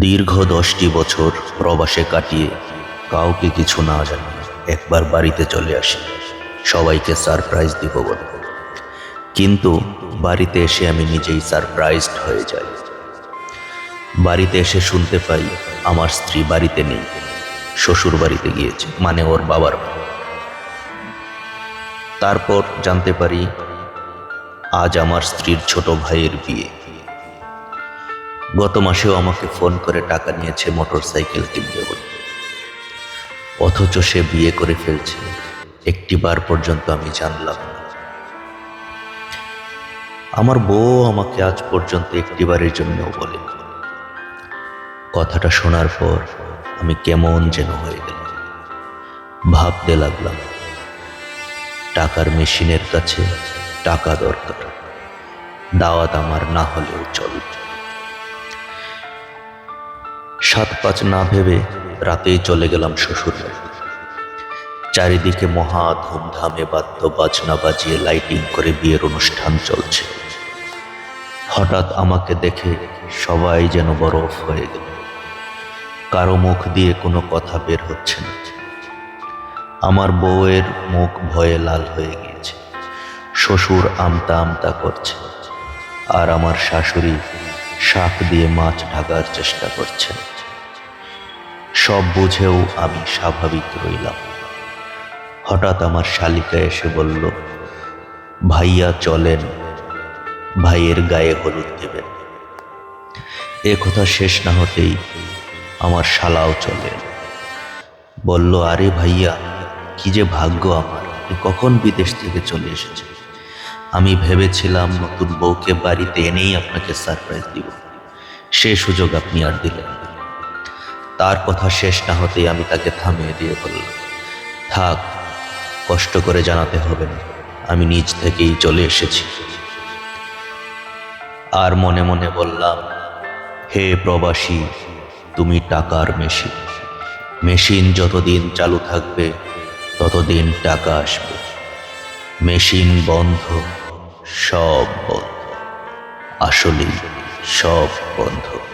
দীর্ঘ দশটি বছর প্রবাসে কাটিয়ে কাউকে কিছু না জানি একবার বাড়িতে চলে আসি। সবাইকে সারপ্রাইজ দিব বলে। কিন্তু বাড়িতে এসে আমি নিজেই সারপ্রাইজড হয়ে যাই। বাড়িতে এসে শুনতে পাই আমার স্ত্রী বাড়িতে নেই। শ্বশুর বাড়িতে গিয়েছে মানে ওর বাবার তারপর জানতে পারি আজ আমার স্ত্রীর ছোট ভাইয়ের বিয়ে। গত মাসেও আমাকে ফোন করে টাকা নিয়েছে মোটর সাইকেল কিনবে বলে। অথচ সে বিয়ে করে ফেলছে। একটি বার পর্যন্ত আমি জানলাম আমার বউ আমাকে আজ পর্যন্ত একটিবারের জন্য বলে। কথাটা শোনার পর আমি কেমন যেন হয়ে গেলাম। ভাবতে লাগলাম, টাকার মেশিনের কাছে টাকা দরকার। দাওয়াত আমার না হলেও চলবে। সাত পাঁচ না ভেবে রাতেই চলে গেলাম শ্বশুর চারিদিকে মহা ধুমধামে বাদ্য বাজনা বাজিয়ে লাইটিং করে বিয়ের অনুষ্ঠান চলছে। হঠাৎ আমাকে দেখে সবাই যেন বরফ হয়ে গেল। কারও মুখ দিয়ে কোনো কথা বের হচ্ছে না। আমার বউয়ের মুখ ভয়ে লাল হয়ে গিয়েছে। শ্বশুর আমতা আমতা করছে আর আমার শাশুড়ি শাক দিয়ে মাছ ঢাকার চেষ্টা করছেন সব বুঝেও আমি স্বাভাবিক রইলাম হঠাৎ আমার শালিকা এসে বলল, ভাইয়া চলেন, ভাইয়ের গায়ে হলুদ দেবেন এ কথা শেষ না হতেই আমার শালাও চলে। বলল, আরে ভাইয়া, কি যে ভাগ্য আমার কখন বিদেশ থেকে চলে এসেছে আমি ভেবেছিলাম নতুন বউকে বাড়িতে এনেই আপনাকে সারপ্রাইজ দিব সে সুযোগ আপনি আর দিলেন। তার কথা শেষ না হতেই আমি তাকে থামিয়ে দিয়ে বললাম, থাক, কষ্ট করে জানাতে হবে না, আমি নিজ থেকেই চলে এসেছি। আর মনে মনে বললাম, হে প্রবাসী, তুমি টাকার মেশিন। মেশিন যতদিন চালু থাকবে, ততদিন টাকা আসবে। মেশিন বন্ধ, সব বন্ধ। আসলেই সব বন্ধ।